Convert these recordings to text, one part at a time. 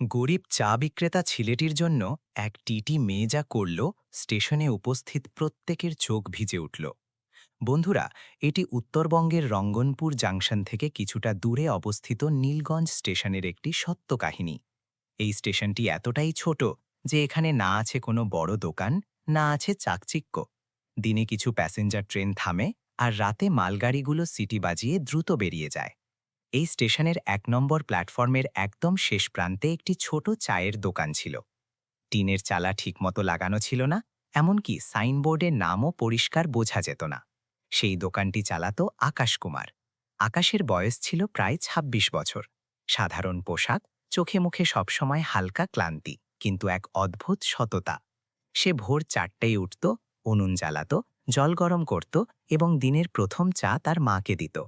গরিব চা বিক্রেতা ছেলেটির জন্য এক টিটি মেয়ে যা করল, স্টেশনে উপস্থিত প্রত্যেকের চোখ ভিজে উঠল। বন্ধুরা, এটি উত্তরবঙ্গের রঙ্গনপুর জাংশন থেকে কিছুটা দূরে অবস্থিত নীলগঞ্জ স্টেশনের একটি সত্য কাহিনী। এই স্টেশনটি এতটাই ছোট যে এখানে না আছে কোনো বড় দোকান, না আছে চাকচিক্য। দিনে কিছু প্যাসেঞ্জার ট্রেন থামে আর রাতে মালগাড়িগুলো সিটি বাজিয়ে দ্রুত বেরিয়ে যায়। এই স্টেশনের এক নম্বর প্ল্যাটফর্মের একদম শেষ প্রান্তে একটি ছোট চায়ের দোকান ছিল। টিনের চালা ঠিকমতো লাগানো ছিল না, এমনকি সাইনবোর্ডের নামও পরিষ্কার বোঝা যেত না। সেই দোকানটি চালাতো আকাশ কুমার। আকাশের বয়স ছিল প্রায় ২৬ বছর। সাধারণ পোশাক, চোখে মুখে সবসময় হালকা ক্লান্তি, কিন্তু এক অদ্ভুত সততা। সে ভোর চারটেই উঠত, উনুন জ্বালাত, জল গরম করত এবং দিনের প্রথম চা তার মাকে দিত।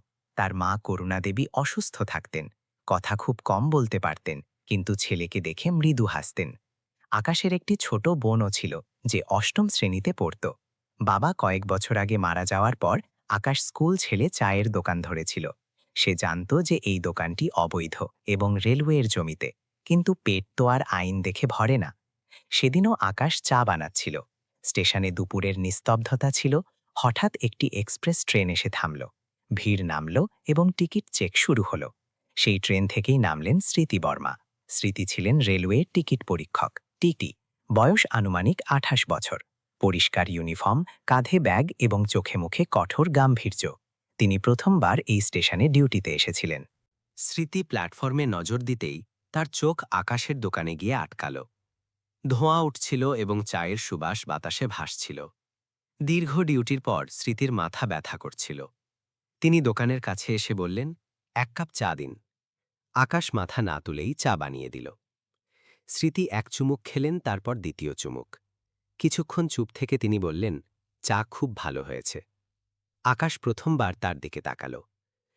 তার মা করুণা দেবী অসুস্থ থাকতেন। কথা খুব কম বলতে পারতেন, কিন্তু ছেলেকে দেখে মৃদু হাসতেন। আকাশের একটি ছোট বোনও ছিল, যে অষ্টম শ্রেণীতে পড়ত। বাবা কয়েক বছর আগে মারা যাওয়ার পর আকাশ স্কুল ছেলে চায়ের দোকান ধরেছিল। সে জানত যে এই দোকানটি অবৈধ এবং রেলওয়ের জমিতে, কিন্তু পেট তো আর আইন দেখে ভরে না। সেদিনও আকাশ চা বানাচ্ছিল। স্টেশনে দুপুরের নিস্তব্ধতা ছিল, হঠাৎ একটি এক্সপ্রেস ট্রেন এসে থামল। ভিড় নামল এবং টিকিট চেক শুরু হলো। সেই ট্রেন থেকেই নামলেন স্মৃতি বর্মা। স্মৃতি ছিলেন রেলওয়ে টিকিট পরীক্ষক, টিটি, বয়স আনুমানিক আঠাশ বছর। পরিষ্কার ইউনিফর্ম, কাঁধে ব্যাগ এবং চোখে মুখে কঠোর গাম্ভীর্য। তিনি প্রথমবার এই স্টেশনে ডিউটিতে এসেছিলেন। স্মৃতি প্ল্যাটফর্মে নজর দিতেই তার চোখ আকাশের দোকানে গিয়ে আটকাল। ধোঁয়া উঠছিল এবং চায়ের সুবাস বাতাসে ভাসছিল। দীর্ঘ ডিউটির পর স্মৃতির মাথা ব্যথা করছিল। তিনি দোকানের কাছে এসে বললেন, এক কাপ চা দিন। আকাশ মাথা না তুলেই চা বানিয়ে দিল। স্মৃতি এক চুমুক খেলেন, তারপর দ্বিতীয় চুমুক। কিছুক্ষণ চুপ থেকে তিনি বললেন, চা খুব ভালো হয়েছে। আকাশ প্রথমবার তার দিকে তাকাল।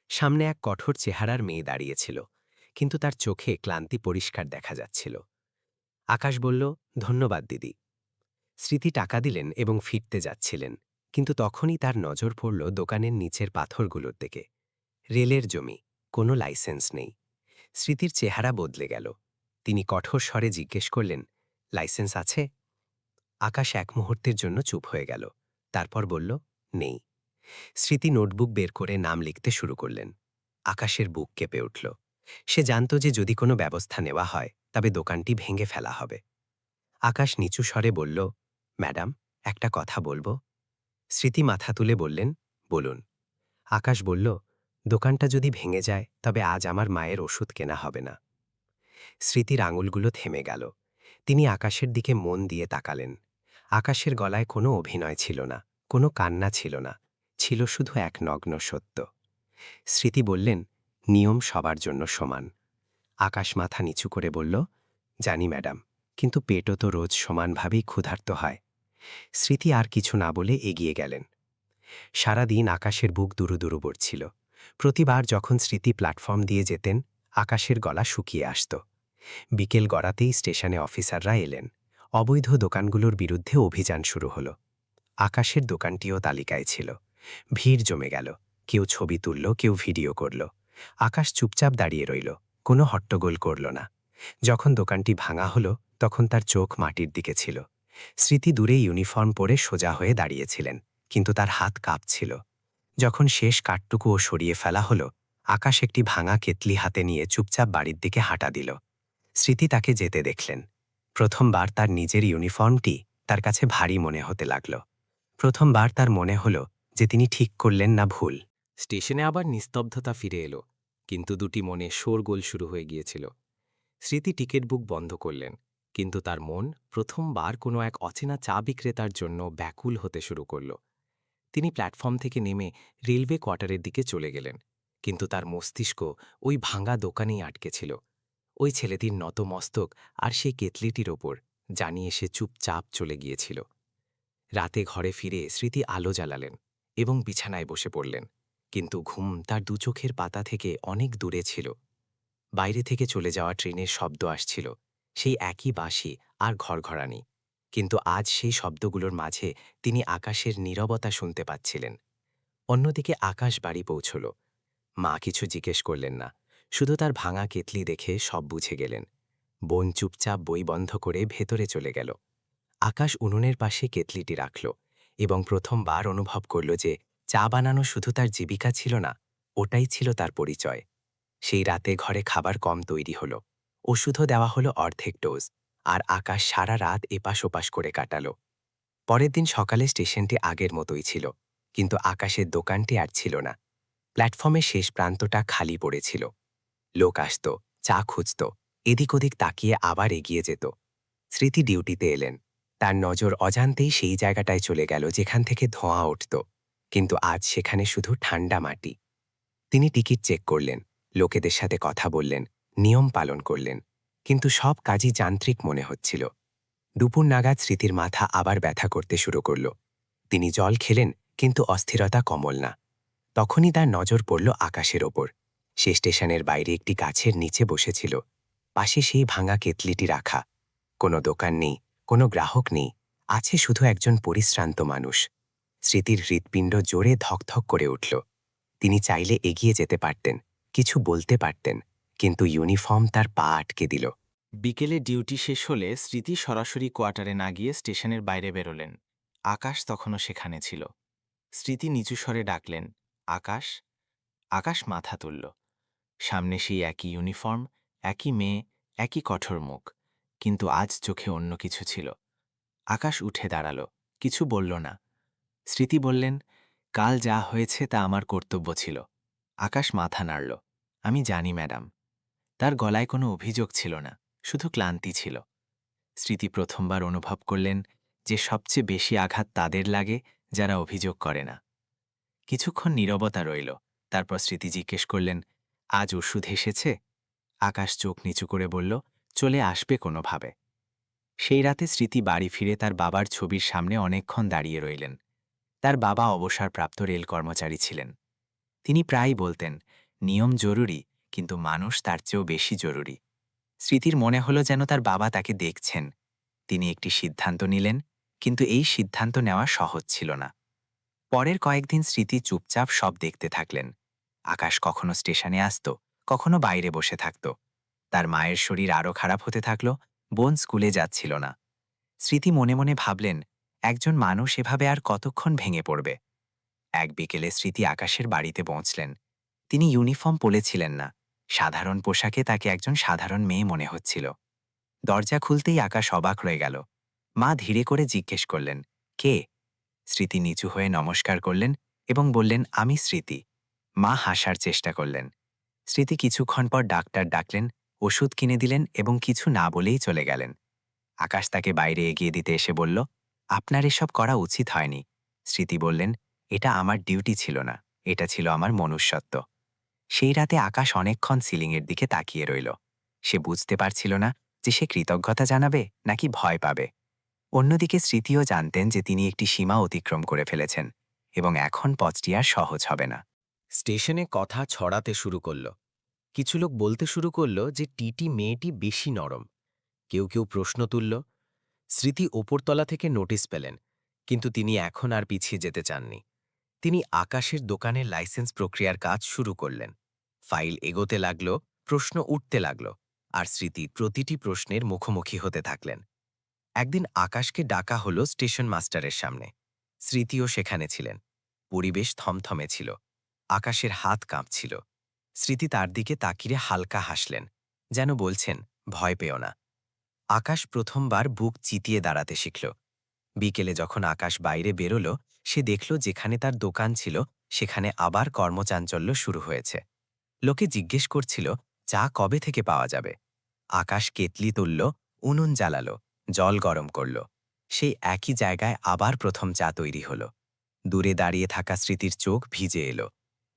সামনে এক কঠোর চেহারার মেয়ে দাঁড়িয়েছিল, কিন্তু তার চোখে ক্লান্তি পরিষ্কার দেখা যাচ্ছিল। আকাশ বলল, ধন্যবাদ, দিদি। স্মৃতি টাকা দিলেন এবং ফিরতে যাচ্ছিলেন। কিন্তু তখনই তার নজর পড়ল দোকানের নিচের পাথরগুলোর দিকে। রেলের জমি, কোনো লাইসেন্স নেই। স্মৃতির চেহারা বদলে গেল। তিনি কঠোর স্বরে জিজ্ঞেস করলেন, লাইসেন্স আছে? আকাশ এক মুহূর্তের জন্য চুপ হয়ে গেল, তারপর বলল, নেই। স্মৃতি নোটবুক বের করে নাম লিখতে শুরু করলেন। আকাশের বুক কেঁপে উঠল। সে জানত যে যদি কোনো ব্যবস্থা নেওয়া হয়, তবে দোকানটি ভেঙে ফেলা হবে। আকাশ নিচু স্বরে বলল, ম্যাডাম, একটা কথা বলব? স্মৃতি মাথা তুলে বললেন, বলুন। আকাশ বলল, দোকানটা যদি ভেঙে যায়, তবে আজ আমার মায়ের ওষুধ কেনা হবে না। স্মৃতির আঙুলগুলো থেমে গেল। তিনি আকাশের দিকে মন দিয়ে তাকালেন। আকাশের গলায় কোনো অভিনয় ছিল না, কোনো কান্না ছিল না, ছিল শুধু এক নগ্ন সত্য। স্মৃতি বললেন, নিয়ম সবার জন্য সমান। আকাশ মাথা নিচু করে বলল, জানি ম্যাডাম, কিন্তু পেটও তো রোজ সমানভাবেই ক্ষুধার্ত হয়। স্মৃতি আর কিছু না বলে এগিয়ে গেলেন। সারাদিন আকাশের বুক দুরু দুরু পড়ছিল। প্রতিবার যখন স্মৃতি প্ল্যাটফর্ম দিয়ে যেতেন, আকাশের গলা শুকিয়ে আসত। বিকেল গড়াতেই স্টেশনে অফিসাররা এলেন। অবৈধ দোকানগুলোর বিরুদ্ধে অভিযান শুরু হল। আকাশের দোকানটিও তালিকায় ছিল। ভিড় জমে গেল। কেউ ছবি তুলল, কেউ ভিডিও করল। আকাশ চুপচাপ দাঁড়িয়ে রইল। কোনো হট্টগোল করল না। যখন দোকানটি ভাঙা হলো, তখন তার চোখ মাটির দিকে ছিল। স্মৃতি দূরে ইউনিফর্ম পরে সোজা হয়ে দাঁড়িয়েছিলেন, কিন্তু তার হাত কাঁপছিল। যখন শেষ কাঠটুকুও সরিয়ে ফেলা হলো, আকাশ একটি ভাঙা কেতলি হাতে নিয়ে চুপচাপ বাড়ির দিকে হাঁটা দিল। স্মৃতি তাকে যেতে দেখলেন। প্রথমবার তার নিজের ইউনিফর্মটি তার কাছে ভারী মনে হতে লাগল। প্রথমবার তার মনে হল যে তিনি ঠিক করলেন না ভুল। স্টেশনে আবার নিস্তব্ধতা ফিরে এলো, কিন্তু দুটি মনে শোরগোল শুরু হয়ে গিয়েছিল। স্মৃতি টিকিট বুক বন্ধ করলেন। কিন্তু তার মন প্রথমবার কোনো এক অচেনা চা বিক্রেতার জন্য ব্যাকুল হতে শুরু করল। তিনি প্ল্যাটফর্ম থেকে নেমে রেলওয়ে কোয়ার্টারের দিকে চলে গেলেন, কিন্তু তার মস্তিষ্ক ওই ভাঙা দোকানেই আটকে ছিল। ওই ছেলেটির নত মস্তক আর সেই কেতলিটির ওপর জানিয়ে সে চুপচাপ চলে গিয়েছিল। রাতে ঘরে ফিরে স্মৃতি আলো জ্বালালেন এবং বিছানায় বসে পড়লেন, কিন্তু ঘুম তার দু চোখের পাতা থেকে অনেক দূরে ছিল। বাইরে থেকে চলে যাওয়া ট্রেনের শব্দ আসছিল। সেই একই বাঁশি আর ঘরঘরানি। কিন্তু আজ সেই শব্দগুলোর মাঝে তিনি আকাশের নীরবতা শুনতে পাচ্ছিলেন। অন্যদিকে আকাশ বাড়ি পৌঁছল। মা কিছু জিজ্ঞেস করলেন না, শুধু তার ভাঙা কেতলি দেখে সব বুঝে গেলেন। বোন চুপচাপ বই বন্ধ করে ভেতরে চলে গেল। আকাশ উনুনের পাশে কেতলিটি রাখল এবং প্রথমবার অনুভব করল যে চা বানানো শুধু তার জীবিকা ছিল না, ওটাই ছিল তার পরিচয়। সেই রাতে ঘরে খাবার কম তৈরি হলো। ওষুধও দেওয়া হলো অর্ধেক ডোজ, আর আকাশ সারা রাত এপাশ ওপাশ করে কাটালো। পরের দিন সকালে স্টেশনটি আগের মতোই ছিল, কিন্তু আকাশের দোকানটি আর ছিল না। প্ল্যাটফর্মের শেষ প্রান্তটা খালি পড়েছিল। লোক আসত, চা খুঁজত, এদিক ওদিক তাকিয়ে আবার এগিয়ে যেত। স্মৃতি ডিউটিতে এলেন। তার নজর অজান্তেই সেই জায়গাটায় চলে গেল যেখান থেকে ধোঁয়া উঠত, কিন্তু আজ সেখানে শুধু ঠান্ডা মাটি। তিনি টিকিট চেক করলেন, লোকেদের সাথে কথা বললেন নিয়ম পালন করলেন, কিন্তু সব কাজই যান্ত্রিক মনে হচ্ছিল। দুপুর নাগাদ স্মৃতির মাথা আবার ব্যথা করতে শুরু করল। তিনি জল খেলেন, কিন্তু অস্থিরতা কমল না। তখনই তার নজর পড়ল আকাশের ওপর। সে স্টেশনের বাইরে একটি গাছের নিচে বসেছিল। পাশে সেই ভাঙা কেতলিটি রাখা। কোনো দোকান নেই, কোনো গ্রাহক নেই, আছে শুধু একজন পরিশ্রান্ত মানুষ। স্মৃতির হৃৎপিণ্ড জোরে ধকধক করে উঠল। তিনি চাইলে এগিয়ে যেতে পারতেন, কিছু বলতে পারতেন। কিন্তু ইউনিফর্ম তার পা আটকে দিল। বিকেলে ডিউটি শেষ হলে স্মৃতি সরাসরি কোয়ার্টারে না গিয়ে স্টেশনের বাইরে বেরোলেন। আকাশ তখনও সেখানে ছিল। স্মৃতি নিচু স্বরে ডাকলেন, আকাশ আকাশ মাথা তুলল। সামনে সেই একই ইউনিফর্ম, একই মেয়ে, একই কঠোর মুখ, কিন্তু আজ চোখে অন্য কিছু ছিল। আকাশ উঠে দাঁড়াল, কিছু বলল না। স্মৃতি বললেন, কাল যা হয়েছে তা আমার কর্তব্য ছিল। আকাশ মাথা নাড়ল। আমি জানি, ম্যাডাম। তার গলায় কোনো অভিযোগ ছিল না, শুধু ক্লান্তি ছিল। স্মৃতি প্রথমবার অনুভব করলেন যে সবচেয়ে বেশি আঘাত তাদের লাগে যারা অভিযোগ করে না। কিছুক্ষণ নীরবতা রইল, তারপর স্মৃতি জিজ্ঞেস করলেন, আজ ওষুধ এসেছে? আকাশ চোখ নিচু করে বলল, চলে আসবে কোনোভাবে। সেই রাতে স্মৃতি বাড়ি ফিরে তার বাবার ছবির সামনে অনেকক্ষণ দাঁড়িয়ে রইলেন। তার বাবা অবসরপ্রাপ্ত রেল কর্মচারী ছিলেন। তিনি প্রায়ই বলতেন, নিয়ম জরুরি কিন্তু মানুষ তার চেয়েও বেশি জরুরি। স্মৃতির মনে হলো যেন তার বাবা তাকে দেখছেন। তিনি একটি সিদ্ধান্ত নিলেন, কিন্তু এই সিদ্ধান্ত নেওয়া সহজ ছিল না। পরের কয়েকদিন স্মৃতি চুপচাপ সব দেখতে থাকলেন। আকাশ কখনো স্টেশনে আসত, কখনো বাইরে বসে থাকত। তার মায়ের শরীর আরও খারাপ হতে থাকল, বোন স্কুলে যাচ্ছিল না। স্মৃতি মনে মনে ভাবলেন, একজন মানুষ এভাবে আর কতক্ষণ ভেঙে পড়বে? এক বিকেলে স্মৃতি আকাশের বাড়িতে পৌঁছলেন। তিনি ইউনিফর্ম পরেছিলেন না। সাধারণ পোশাকে তাকে একজন সাধারণ মেয়ে মনে হচ্ছিল। দরজা খুলতেই আকাশ অবাক রয়ে গেল। মা ধীরে করে জিজ্ঞেস করলেন, কে? স্মৃতি নিচু হয়ে নমস্কার করলেন এবং বললেন, আমি স্মৃতি। মা হাসার চেষ্টা করলেন। স্মৃতি কিছুক্ষণ পর ডাক্তার ডাকলেন, ওষুধ কিনে দিলেন এবং কিছু না বলেই চলে গেলেন। আকাশ তাকে বাইরে এগিয়ে দিতে এসে বলল, আপনার এসব করা উচিত হয়নি। স্মৃতি বললেন, এটা আমার ডিউটি ছিল না, এটা ছিল আমার মনুষ্যত্ব। সেই রাতে আকাশ অনেকক্ষণ সিলিংয়ের দিকে তাকিয়ে রইল। সে বুঝতে পারছিল না যে সে কৃতজ্ঞতা জানাবে নাকি ভয় পাবে। অন্যদিকে স্মৃতিও জানতেন যে তিনি একটি সীমা অতিক্রম করে ফেলেছেন এবং এখন পথটি আর সহজ হবে না। স্টেশনে কথা ছড়াতে শুরু করল। কিছু লোক বলতে শুরু করল যে, টিটি মেয়েটি বেশি নরম। কেউ কেউ প্রশ্ন তুলল। স্মৃতি ওপরতলা থেকে নোটিশ পেলেন, কিন্তু তিনি এখন আর পিছিয়ে যেতে চাননি। তিনি আকাশের দোকানের লাইসেন্স প্রক্রিয়ার কাজ শুরু করলেন। ফাইল এগোতে লাগল, প্রশ্ন উঠতে লাগল, আর স্মৃতি প্রতিটি প্রশ্নের মুখোমুখি হতে থাকলেন। একদিন আকাশকে ডাকা হল স্টেশন মাস্টারের সামনে। স্মৃতিও সেখানে ছিলেন। পরিবেশ থমথমে ছিল। আকাশের হাত কাঁপছিল। স্মৃতি তার দিকে তাকিয়ে হালকা হাসলেন, যেন বলছেন, ভয় পেও না। আকাশ প্রথমবার বুক চিতিয়ে দাঁড়াতে শিখল। বিকেলে যখন আকাশ বাইরে বেরোল, সে দেখল যেখানে তার দোকান ছিল, সেখানে আবার কর্মচাঞ্চল্য শুরু হয়েছে। লোকে জিজ্ঞেস করছিল, চা কবে থেকে পাওয়া যাবে? আকাশ কেতলি তুলল, উনুন জ্বালালো, জল গরম করল। সেই একই জায়গায় আবার প্রথম চা তৈরি হল। দূরে দাঁড়িয়ে থাকা স্মৃতির চোখ ভিজে এলো।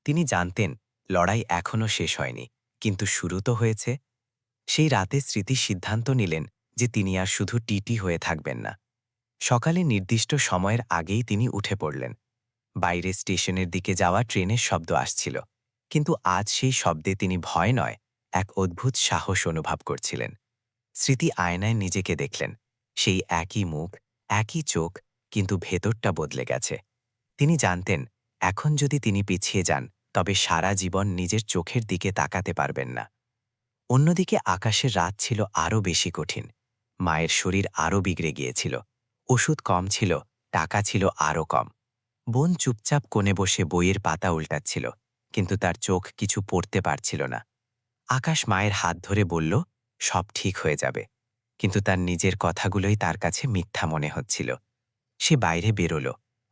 তিনি জানতেন, লড়াই এখনও শেষ হয়নি, কিন্তু শুরু তো হয়েছে। সেই রাতে স্মৃতি সিদ্ধান্ত নিলেন যে তিনি আর শুধু টিটি হয়ে থাকবেন না। সকালে নির্দিষ্ট সময়ের আগেই তিনি উঠে পড়লেন। বাইরে স্টেশনের দিকে যাওয়া ট্রেনের শব্দ আসছিল। কিন্তু আজ সেই শব্দে তিনি ভয় নয়, এক অদ্ভুত সাহস অনুভব করছিলেন। স্মৃতি আয়নায় নিজেকে দেখলেন। সেই একই মুখ, একই চোখ, কিন্তু ভেতরটা বদলে গেছে। তিনি জানতেন, এখন যদি তিনি পিছিয়ে যান, তবে সারা জীবন নিজের চোখের দিকে তাকাতে পারবেন না। অন্যদিকে আকাশের রাত ছিল আরও বেশি কঠিন। মায়ের শরীর আরও বিগড়ে গিয়েছিল। ওষুধ কম ছিল, টাকা ছিল আরও কম। বোন চুপচাপ কোণে বসে বইয়ের পাতা উল্টাচ্ছিল। কিন্তু তার চোখ কিছু পড়তে পারছিল না। আকাশ মায়ের হাত ধরে বলল, সব ঠিক হয়ে যাবে। কিন্তু তার নিজের কথাগুলোই তার কাছে মিথ্যা মনে হচ্ছিল। সে বাইরে বেরোল,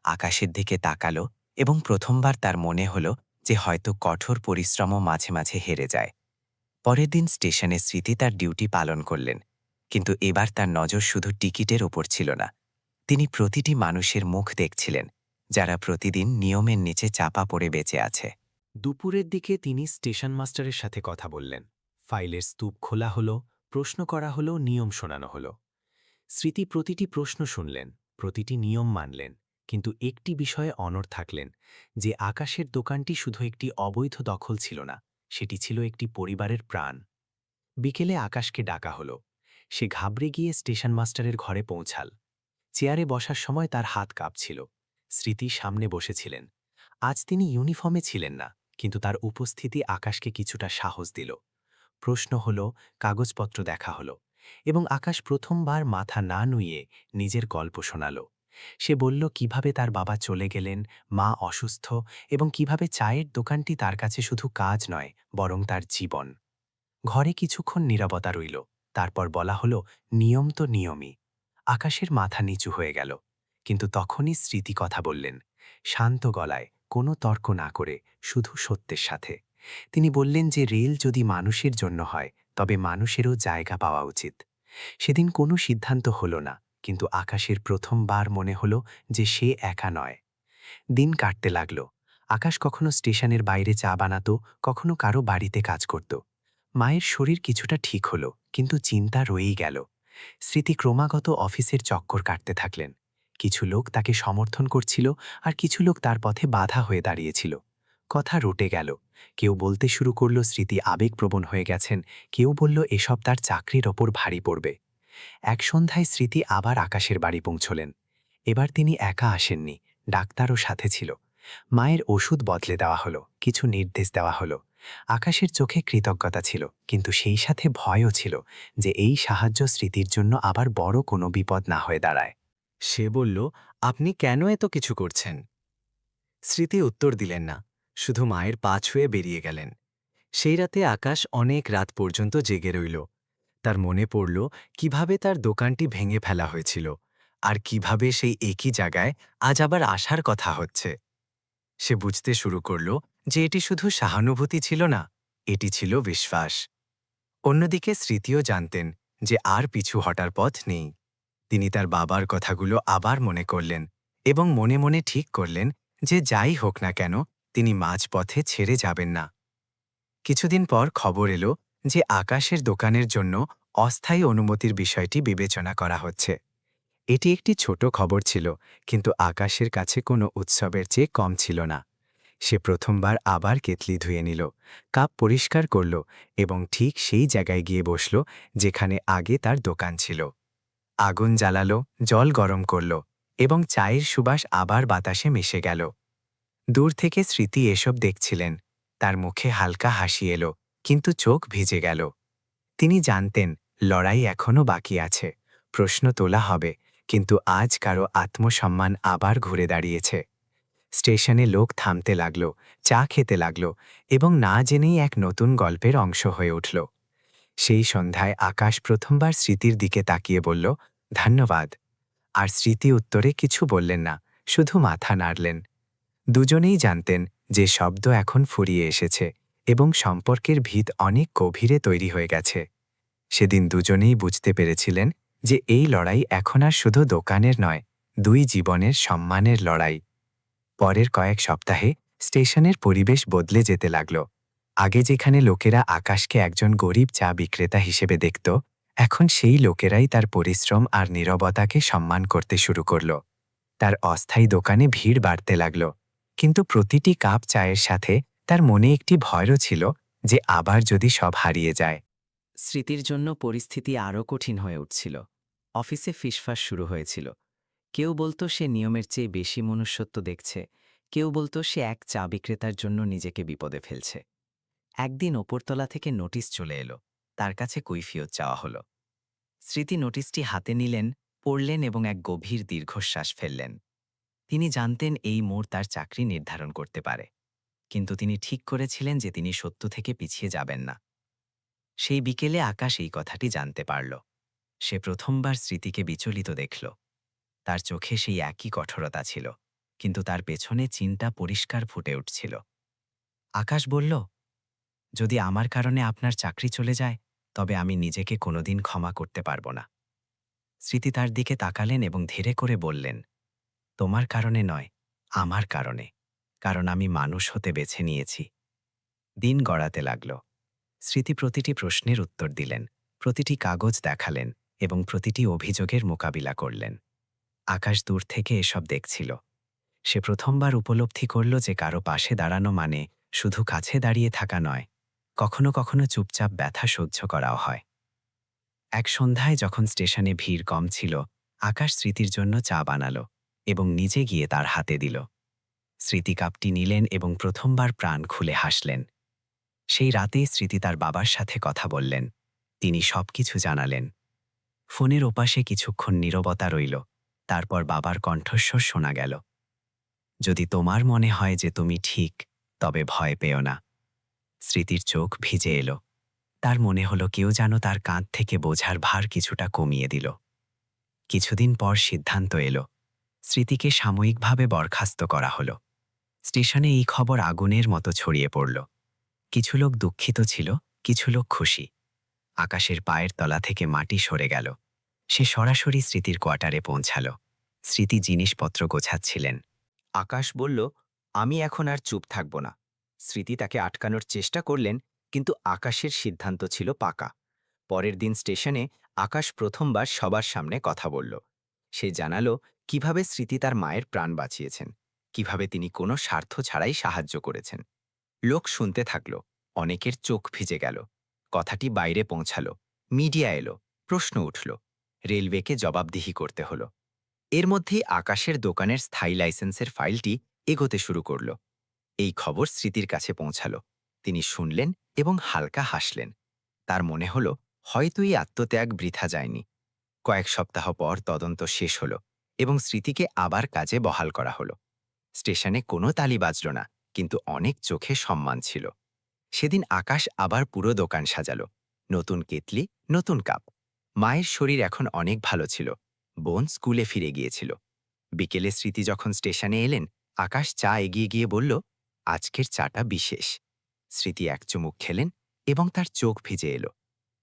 আকাশের দিকে তাকালো এবং প্রথমবার তার মনে হলো যে হয়তো কঠোর পরিশ্রমও মাঝে মাঝে হেরে যায়। পরের দিন স্টেশনে স্মৃতি তার ডিউটি পালন করলেন, কিন্তু এবার তার নজর শুধু টিকিটের ওপর ছিল না। তিনি প্রতিটি মানুষের মুখ দেখছিলেন, যারা প্রতিদিন নিয়মের নিচে চাপা পড়ে বেঁচে আছে। দুপুরের দিকে তিনি স্টেশন মাস্টারের সাথে কথা বললেন। ফাইলের স্তূপ খোলা হলো, প্রশ্ন করা হলো, নিয়ম শোনানো হলো। স্মৃতি প্রতিটি প্রশ্ন শুনলেন, প্রতিটি নিয়ম মানলেন, কিন্তু একটি বিষয়ে অনড় থাকলেন যে আকাশের দোকানটি শুধু একটি অবৈধ দখল ছিল না, সেটি ছিল একটি পরিবারের প্রাণ। বিকেলে আকাশকে ডাকা হলো। সে ঘাবড়ে গিয়ে স্টেশন মাস্টারের ঘরে পৌঁছাল। চেয়ারে বসার সময় তার হাত কাঁপছিল। স্মৃতি সামনে বসেছিলেন। আজ তিনি ইউনিফর্মে ছিলেন না। কিন্তু তার উপস্থিতি আকাশকে কিছুটা সাহস দিল। প্রশ্ন হল, কাগজপত্র দেখা হলো এবং আকাশ প্রথমবার মাথা না নুইয়ে নিজের গল্প শোনাল। সে বলল, কীভাবে তার বাবা চলে গেলেন? মা অসুস্থ এবং কীভাবে চায়ের দোকানটি তার কাছে শুধু কাজ নয়, বরং তার জীবন? ঘরে কিছুক্ষণ নীরবতা রইল, তারপর বলা হলো, নিয়ম তো নিয়মই। আকাশের মাথা নিচু হয়ে গেল, কিন্তু তখনই স্মৃতি কথা বললেন, শান্ত গলায় কোনো তর্ক না করে, শুধু সত্যের সাথে। তিনি বললেন যে, রেল যদি মানুষের জন্য হয়, তবে মানুষেরও জায়গা পাওয়া উচিত। সেদিন কোনো সিদ্ধান্ত হলো না, কিন্তু আকাশের প্রথমবার মনে হলো যে, সে একা নয়। দিন কাটতে লাগল। আকাশ কখনো স্টেশনের বাইরে চা বানাতো, কখনো কারও বাড়িতে কাজ করত। মায়ের শরীর কিছুটা ঠিক হলো, কিন্তু চিন্তা রয়েই গেল। স্মৃতি ক্রমাগত অফিসের চক্কর কাটতে থাকলেন। কিছু লোক তাকে সমর্থন করছিল আর কিছু লোক তার পথে বাধা হয়ে দাঁড়িয়েছিল। কথা রটে গেল। কেউ বলতে শুরু করল, স্মৃতি আবেগপ্রবণ হয়ে গেছেন। কেউ বলল, এসব তার চাকরির ওপর ভারী পড়বে। এক সন্ধ্যায় স্মৃতি আবার আকাশের বাড়ি পৌঁছলেন। এবার তিনি একা আসেননি, ডাক্তারও সাথে ছিল। মায়ের ওষুধ বদলে দেওয়া হলো, কিছু নির্দেশ দেওয়া হলো। আকাশের চোখে কৃতজ্ঞতা ছিল, কিন্তু সেই সাথে ভয়ও ছিল যে এই সাহায্য স্মৃতির জন্য আবার বড় কোনো বিপদ না হয়ে দাঁড়ায়। সে বলল, আপনি কেন এত কিছু করছেন? স্মৃতি উত্তর দিলেন না, শুধু মায়ের পা ছুঁয়ে বেরিয়ে গেলেন। সেই রাতে আকাশ অনেক রাত পর্যন্ত জেগে রইল। তার মনে পড়ল, কীভাবে তার দোকানটি ভেঙে ফেলা হয়েছিল, আর কীভাবে সেই একই জায়গায় আজ আবার আসার কথা হচ্ছে। সে বুঝতে শুরু করল যে এটি শুধু সহানুভূতি ছিল না, এটি ছিল বিশ্বাস। অন্যদিকে স্মৃতিও জানতেন যে আর পিছু হটার পথ নেই। তিনি তার বাবার কথাগুলো আবার মনে করলেন এবং মনে মনে ঠিক করলেন যে যাই হোক না কেন, তিনি মাঝপথে ছেড়ে যাবেন না। কিছুদিন পর খবর এলো যে আকাশের দোকানের জন্য অস্থায়ী অনুমতির বিষয়টি বিবেচনা করা হচ্ছে। এটি একটি ছোট খবর ছিল, কিন্তু আকাশের কাছে কোনো উৎসবের চেয়ে কম ছিল না। সে প্রথমবার আবার কেতলি ধুয়ে নিল, কাপ পরিষ্কার করল এবং ঠিক সেই জায়গায় গিয়ে বসল যেখানে আগে তার দোকান ছিল। আগুন জ্বালালো, জল গরম করল এবং চায়ের সুবাস আবার বাতাসে মিশে গেল। দূর থেকে স্মৃতি এসব দেখছিলেন। তার মুখে হালকা হাসি এলো, কিন্তু চোখ ভিজে গেল। তিনি জানতেন, লড়াই এখনও বাকি আছে, প্রশ্ন তোলা হবে, কিন্তু আজ কারও আত্মসম্মান আবার ঘুরে দাঁড়িয়েছে। স্টেশনে লোক থামতে লাগল, চা খেতে লাগল এবং না জেনেই এক নতুন গল্পের অংশ হয়ে উঠল। সেই সন্ধ্যায় আকাশ প্রথমবার স্মৃতির দিকে তাকিয়ে বলল, ধন্যবাদ। আর স্মৃতি উত্তরে কিছু বললেন না, শুধু মাথা নাড়লেন। দুজনেই জানতেন যে শব্দ এখন ফুরিয়ে এসেছে এবং সম্পর্কের ভিত অনেক গভীরে তৈরি হয়ে গেছে। সেদিন দুজনেই বুঝতে পেরেছিলেন যে এই লড়াই এখন আর শুধু দোকানের নয়, দুই জীবনের সম্মানের লড়াই। পরের কয়েক সপ্তাহে স্টেশনের পরিবেশ বদলে যেতে লাগল। আগে যেখানে লোকেরা আকাশকে একজন গরিব চা বিক্রেতা হিসেবে দেখত, এখন সেই লোকেরাই তার পরিশ্রম আর নীরবতাকে সম্মান করতে শুরু করল। তার অস্থায়ী দোকানে ভিড় বাড়তে লাগল। কিন্তু প্রতিটি কাপ চায়ের সাথে তার মনে একটি ভয়ও ছিল যে আবার যদি সব হারিয়ে যায়। স্মৃতির জন্য পরিস্থিতি আরও কঠিন হয়ে উঠছিল। অফিসে ফিসফাস শুরু হয়েছিল। কেউ বলতো সে নিয়মের চেয়ে বেশি মনুষ্যত্ব দেখছে, কেউ বলতো সে এক চা বিক্রেতার জন্য নিজেকে বিপদে ফেলছে। একদিন ওপরতলা থেকে নোটিশ চলে এলো। তার কাছে কৈফিয়ত চাওয়া হলো। স্মৃতি নোটিশটি হাতে নিলেন, পড়লেন এবং এক গভীর দীর্ঘশ্বাস ফেললেন। তিনি জানতেন এই মোড় তার চাকরি নির্ধারণ করতে পারে। কিন্তু তিনি ঠিক করেছিলেন যে তিনি সত্য থেকে পিছিয়ে যাবেন না। সেই বিকেলে আকাশ এই কথাটি জানতে পারল। সে প্রথমবার স্মৃতিকে বিচলিত দেখল। তার চোখে সেই একই কঠোরতা ছিল, কিন্তু তার পেছনে চিন্তা পরিষ্কার ফুটে উঠছিল। আকাশ বলল যদি আমার কারণে আপনার চাকরি চলে যায়, তবে আমি নিজেকে কোনোদিন ক্ষমা করতে পারব না। স্মৃতি তার দিকে তাকালেন এবং ধীরে করে বললেন, তোমার কারণে নয়, আমার কারণে। কারণ আমি মানুষ হতে বেছে নিয়েছি। দিন গড়াতে লাগল। স্মৃতি প্রতিটি প্রশ্নের উত্তর দিলেন, প্রতিটি কাগজ দেখালেন এবং প্রতিটি অভিযোগের মোকাবিলা করলেন। আকাশ দূর থেকে এসব দেখছিল। সে প্রথমবার উপলব্ধি করল যে কারও পাশে দাঁড়ানো মানে শুধু কাছে দাঁড়িয়ে থাকা নয় কখনো কখনো চুপচাপ ব্যথা সহ্য করাও হয়। এক সন্ধ্যায় যখন স্টেশনে ভিড় কম ছিল, আকাশ স্মৃতির জন্য চা বানালো এবং নিজে গিয়ে তার হাতে দিল। স্মৃতি কাপটি নিলেন এবং প্রথমবার প্রাণ খুলে হাসলেন। সেই রাতেই স্মৃতি তার বাবার সাথে কথা বললেন। তিনি সবকিছু জানালেন। ফোনের ওপাশে কিছুক্ষণ নীরবতা রইল, তারপর বাবার কণ্ঠস্বর শোনা গেল। যদি তোমার মনে হয় যে তুমি ঠিক, তবে ভয় পেও না। স্মৃতির চোখ ভিজে এলো। তার মনে হলো কেউ যেন তার কাঁধ থেকে বোঝার ভার কিছুটা কমিয়ে দিল। কিছুদিন পর সিদ্ধান্ত এলো। স্মৃতিকে সাময়িকভাবে বরখাস্ত করা হলো। স্টেশনে এই খবর আগুনের মতো ছড়িয়ে পড়ল। কিছু লোক দুঃখিত ছিল, কিছু লোক খুশি। আকাশের পায়ের তলা থেকে মাটি সরে গেল। সে সরাসরি স্মৃতির কোয়ার্টারে পৌঁছাল। স্মৃতি জিনিসপত্র গোছাচ্ছিলেন। আকাশ বলল, আমি এখন আর চুপ থাকব না। স্মৃতি তাকে আটকানোর চেষ্টা করলেন, কিন্তু আকাশের সিদ্ধান্ত ছিল পাকা। পরের দিন স্টেশনে আকাশ প্রথমবার সবার সামনে কথা বলল। সে জানালো, কীভাবে স্মৃতি তার মায়ের প্রাণ বাঁচিয়েছেন? কীভাবে তিনি কোনো স্বার্থ ছাড়াই সাহায্য করেছেন? লোক শুনতে থাকল, অনেকের চোখ ভিজে গেল। কথাটি বাইরে পৌঁছালো, মিডিয়া এলো, প্রশ্ন উঠল, রেলওয়েকে জবাবদিহি করতে হলো। এর মধ্যেই আকাশের দোকানের স্থায়ী লাইসেন্সের ফাইলটি এগোতে শুরু করল। এই খবর স্মৃতির কাছে পৌঁছালো। তিনি শুনলেন এবং হালকা হাসলেন। তার মনে হল, হয়তো এই আত্মত্যাগ বৃথা যায়নি। কয়েক সপ্তাহ পর তদন্ত শেষ হল এবং স্মৃতিকে আবার কাজে বহাল করা হলো। স্টেশনে কোনো তালি বাজল না, কিন্তু অনেক চোখে সম্মান ছিল। সেদিন আকাশ আবার পুরো দোকান সাজালো। নতুন কেতলি, নতুন কাপ। মায়ের শরীর এখন অনেক ভালো ছিল। বোন স্কুলে ফিরে গিয়েছিল। বিকেলে স্মৃতি যখন স্টেশনে এলেন, আকাশ চা এগিয়ে গিয়ে বলল আজকের চাটা বিশেষ। স্মৃতি এক চুমুক খেলেন এবং তার চোখ ভিজে এলো।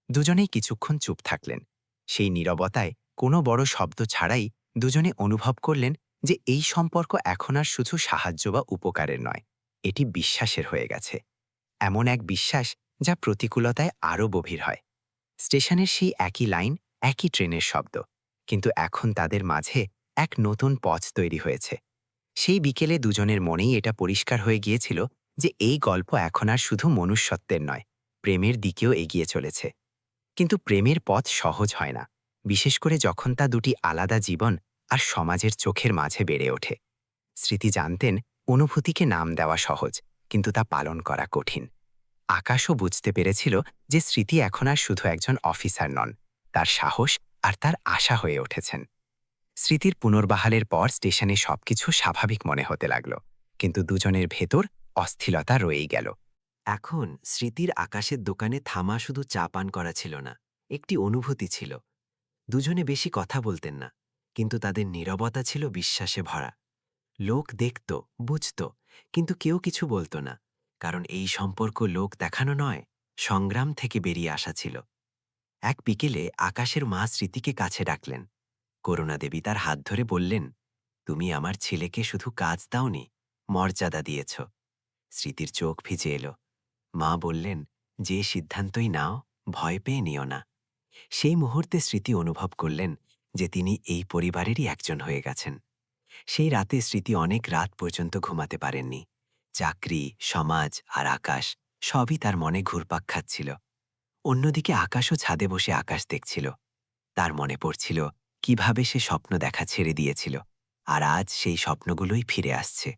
দুজনেই কিছুক্ষণ চুপ থাকলেন। সেই নীরবতায় কোনো বড় শব্দ ছাড়াই দুজনে অনুভব করলেন যে এই সম্পর্ক এখন আর শুধু সাহায্য বা উপকারের নয়, এটি বিশ্বাসের হয়ে গেছে। এমন এক বিশ্বাস যা প্রতিকূলতায় আরও গভীর হয়। স্টেশনের সেই একই লাইন, একই ট্রেনের শব্দ, কিন্তু এখন তাদের মাঝে এক নতুন পথ তৈরি হয়েছে। সেই বিকেলে দুজনের মনেই এটা পরিষ্কার হয়ে গিয়েছিল যে এই গল্প এখন আর শুধু মনুষ্যত্বের নয়, প্রেমের দিকেও এগিয়ে চলেছে। কিন্তু প্রেমের পথ সহজ হয় না, বিশেষ করে যখন তা দুটি আলাদা জীবন আর সমাজের চোখের মাঝে বেড়ে ওঠে। স্মৃতি জানতেন, অনুভূতিকে নাম দেওয়া সহজ, কিন্তু তা পালন করা কঠিন। আকাশও বুঝতে পেরেছিল যে স্মৃতি এখন আর শুধু একজন অফিসার নন, তার সাহস আর তার আশা হয়ে উঠেছেন। স্মৃতির পুনর্বাহালের পর স্টেশনে সবকিছু স্বাভাবিক মনে হতে লাগল। কিন্তু দুজনের ভেতর অস্থিরতা রয়েই গেল। এখন স্মৃতির আকাশের দোকানে থামা শুধু চা পান করা ছিল না, একটি অনুভূতি ছিল। দুজনে বেশি কথা বলতেন না, কিন্তু তাদের নীরবতা ছিল বিশ্বাসে ভরা। লোক দেখত, বুঝত, কিন্তু কেউ কিছু বলতো না, কারণ এই সম্পর্ক লোক দেখানো নয়, সংগ্রাম থেকে বেরিয়ে আসা ছিল। এক বিকেলে আকাশের মা স্মৃতিকে কাছে ডাকলেন। করুণাদেবী তার হাত ধরে বললেন, তুমি আমার ছেলেকে শুধু কাজ দাওনি, মর্যাদা দিয়েছ। স্মৃতির চোখ ভিজে এলো। মা বললেন, যে সিদ্ধান্তই নাও, ভয় পেয়ে নিও না। সেই মুহূর্তে স্মৃতি অনুভব করলেন যে তিনি এই পরিবারেরই একজন হয়ে গেছেন। সেই রাতে স্মৃতি অনেক রাত পর্যন্ত ঘুমাতে পারেননি। চাকরি, সমাজ আর আকাশ সবই তার মনে ঘুরপাক খাচ্ছিল। অন্যদিকে আকাশও ছাদে বসে আকাশ দেখছিল। তার মনে পড়ছিল কীভাবে সে স্বপ্ন দেখা ছেড়ে দিয়েছিল, আর আজ সেই স্বপ্নগুলোই ফিরে আসছে।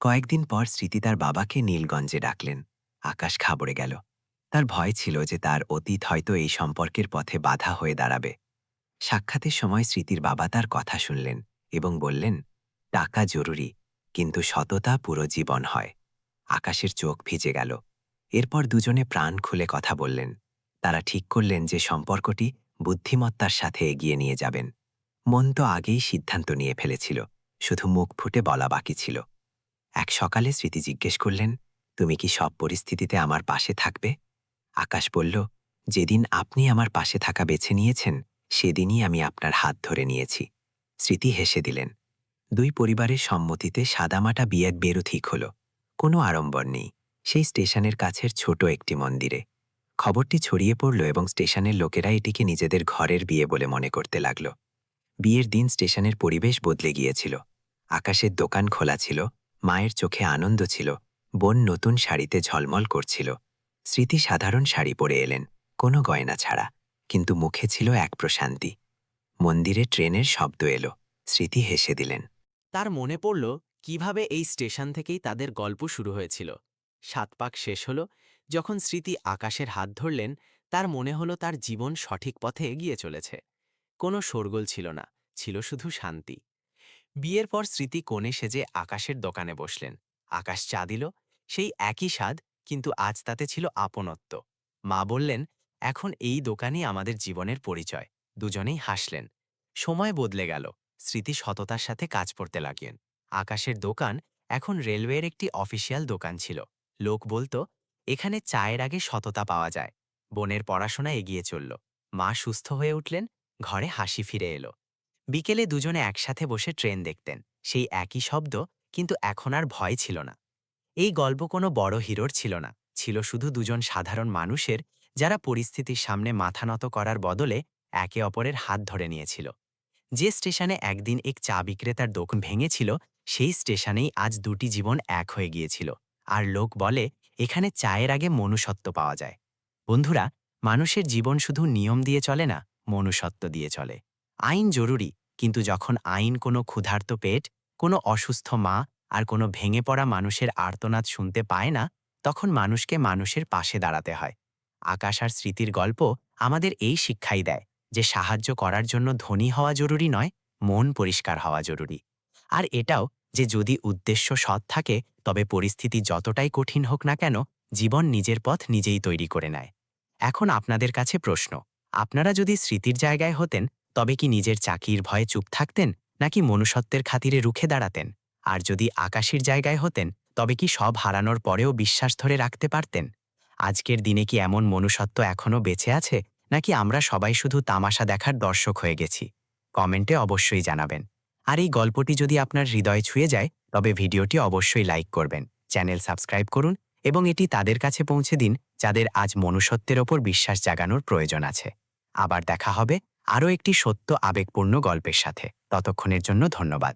কয়েকদিন পর স্মৃতি তার বাবাকে নীলগঞ্জে ডাকলেন। আকাশ খাবড়ে গেল। তার ভয় ছিল যে তার অতীত হয়তো এই সম্পর্কের পথে বাধা হয়ে দাঁড়াবে। সাক্ষাতের সময় স্মৃতির বাবা তার কথা শুনলেন এবং বললেন, টাকা জরুরি, কিন্তু সততা পুরো জীবন হয়। আকাশের চোখ ভিজে গেল। এরপর দুজনে প্রাণ খুলে কথা বললেন। তারা ঠিক করলেন যে সম্পর্কটি বুদ্ধিমত্তার সাথে এগিয়ে নিয়ে যাবেন। মন তো আগেই সিদ্ধান্ত নিয়ে ফেলেছিল, শুধু মুখ ফুটে বলা বাকি ছিল। এক সকালে স্মৃতি জিজ্ঞেস করলেন, তুমি কি সব পরিস্থিতিতে আমার পাশে থাকবে? আকাশ বলল, যেদিন আপনি আমার পাশে থাকা বেছে নিয়েছেন, সেদিনই আমি আপনার হাত ধরে নিয়েছি। স্মৃতি হেসে দিলেন, দুই পরিবারের সম্মতিতে সাদামাটা বিয়ের বেরো ঠিক হল। কোনো আড়ম্বর নেই। সেই স্টেশনের কাছের ছোট একটি মন্দিরে। খবরটি ছড়িয়ে পড়ল এবং স্টেশনের লোকেরা এটিকে নিজেদের ঘরের বিয়ে বলে মনে করতে লাগল। বিয়ের দিন স্টেশনের পরিবেশ বদলে গিয়েছিল। আকাশের দোকান খোলা ছিল, মায়ের চোখে আনন্দ ছিল, বোন নতুন শাড়িতে ঝলমল করছিল। স্মৃতি সাধারণ শাড়ি পরে এলেন, কোনো গয়না ছাড়া, কিন্তু মুখে ছিল এক প্রশান্তি। মন্দিরে ট্রেনের শব্দ এলো, স্মৃতি হেসে দিলেন। তার মনে পড়ল, কীভাবে এই স্টেশন থেকেই তাদের গল্প শুরু হয়েছিল। সাত পাক শেষ হল যখন স্মৃতি আকাশের হাত ধরলেন, তার মনে হলো তার জীবন সঠিক পথে এগিয়ে চলেছে। কোনো শোরগোল ছিল না, ছিল শুধু শান্তি। বিয়ের পর স্মৃতি কোণে সেজে আকাশের দোকানে বসলেন। আকাশ চা দিল, সেই একই স্বাদ, কিন্তু আজ তাতে ছিল আপনত্ব। মা বললেন, এখন এই দোকানই আমাদের জীবনের পরিচয়। দুজনেই হাসলেন। সময় বদলে গেল, স্মৃতি সততার সাথে কাজ করতে লাগলেন। আকাশের দোকান এখন রেলওয়ের একটি অফিসিয়াল দোকান ছিল। লোক বলতো এখানে চায়ের আগে সততা পাওয়া যায়। বোনের পড়াশোনা এগিয়ে চলল। মা সুস্থ হয়ে উঠলেন, ঘরে হাসি ফিরে এলো। বিকেলে দুজনে একসাথে বসে ট্রেন দেখতেন। সেই একই শব্দ কিন্তু এখন আর ভয় ছিল না। এই গল্প কোনো বড় হিরোর ছিল না। ছিল শুধু দুজন সাধারণ মানুষের যারা পরিস্থিতির সামনে মাথা নত করার বদলে একে অপরের হাত ধরে নিয়েছিল। যে স্টেশনে একদিন এক চা বিক্রেতার দোকান ভেঙেছিল, সেই স্টেশনেই আজ দুটি জীবন এক হয়ে গিয়েছিল। আর লোক বলে এখানে চায়ের আগে মনুষ্যত্ব পাওয়া যায়। বন্ধুরা, মানুষের জীবন শুধু নিয়ম দিয়ে চলে না, মনুষ্যত্ব দিয়ে চলে। আইন জরুরি, কিন্তু যখন আইন কোনো ক্ষুধার্ত পেট, কোনো অসুস্থ মা আর কোনো ভেঙে পড়া মানুষের আর্তনাদ শুনতে পায় না, তখন মানুষকে মানুষের পাশে দাঁড়াতে হয়। আকাশ আর স্মৃতির গল্প আমাদের এই শিক্ষাই দেয় যে সাহায্য করার জন্য ধনী হওয়া জরুরি নয়, মন পরিষ্কার হওয়া জরুরি। আর এটাও যে যদি উদ্দেশ্য সৎ থাকে, তবে পরিস্থিতি যতটাই কঠিন হোক না কেন, জীবন নিজের পথ নিজেই তৈরি করে নেয়। এখন আপনাদের কাছে প্রশ্ন, আপনারা যদি স্মৃতির জায়গায় হতেন, তবে কি নিজের চাকির ভয়ে চুপ থাকতেন, নাকি মনুষ্যত্বের খাতিরে রুখে দাঁড়াতেন? আর যদি আকাশের জায়গায় হতেন, তবে কি সব হারানোর পরেও বিশ্বাস ধরে রাখতে পারতেন? আজকের দিনে কি এমন মনুষ্যত্ব এখনও বেঁচে আছে, নাকি আমরা সবাই শুধু তামাশা দেখার দর্শক হয়ে গেছি? কমেন্টে অবশ্যই জানাবেন। আর এই গল্পটি যদি আপনার হৃদয় ছুঁয়ে যায়, তবে ভিডিওটি অবশ্যই লাইক করবেন, চ্যানেল সাবস্ক্রাইব করুন এবং এটি তাদের কাছে পৌঁছে দিন যাদের আজ মনুষ্যত্বের ওপর বিশ্বাস জাগানোর প্রয়োজন আছে। আবার দেখা হবে আরও একটি সত্য আবেগপূর্ণ গল্পের সাথে। ততক্ষণের জন্য ধন্যবাদ।